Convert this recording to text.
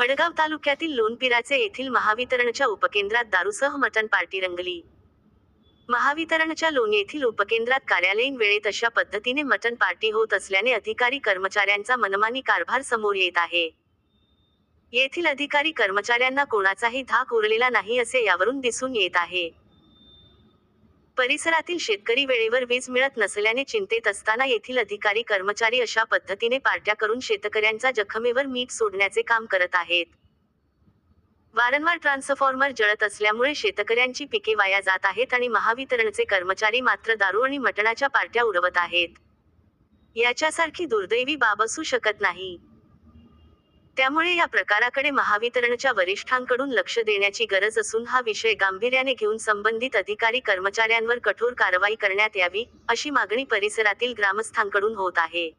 भडगाव तालुक्यातील लोणपिराचे येथील महावितरणच्या उपकेंद्रात दारूसह मटण पार्टी रंगली. महावितरणच्या लोण येथील उपकेंद्रात कार्यालयीन वेळेत अशा पद्धतीने मटण पार्टी होत असल्याने अधिकारी कर्मचाऱ्यांचा मनमानी कारभार समोर येत आहे. येथील अधिकारी कर्मचाऱ्यांना कोणाचाही धाक उरलेला नाही असे यावरून दिसून येत आहे. परिसरातील शेतकरी वेळेवर वीज मिळत नसल्याने चिंतेत असताना येथील अधिकारी कर्मचारी अशा पद्धतीने पार्ट्या करून शेतकऱ्यांचा जखमेवर मीठ सोडण्याचे काम करत आहेत. वारंवार ट्रान्सफॉर्मर जळत असल्यामुळे शेतकऱ्यांची पिके वाया जात आहेत आणि महावितरणचे कर्मचारी मात्र दारू आणि मटणाच्या पार्ट्या उडवत आहेत. याच्यासारखी दुर्दैवी बाब असू शकत नाही. त्यामुळे या प्रकाराकडे महावितरणच्या वरिष्ठांकडून लक्ष देण्याची गरज असून हा विषय गांभीर्याने घेऊन संबंधित अधिकारी कर्मचाऱ्यांवर कठोर कारवाई करण्यात यावी अशी मागणी परिसरातील ग्रामस्थांकडून होत आहे.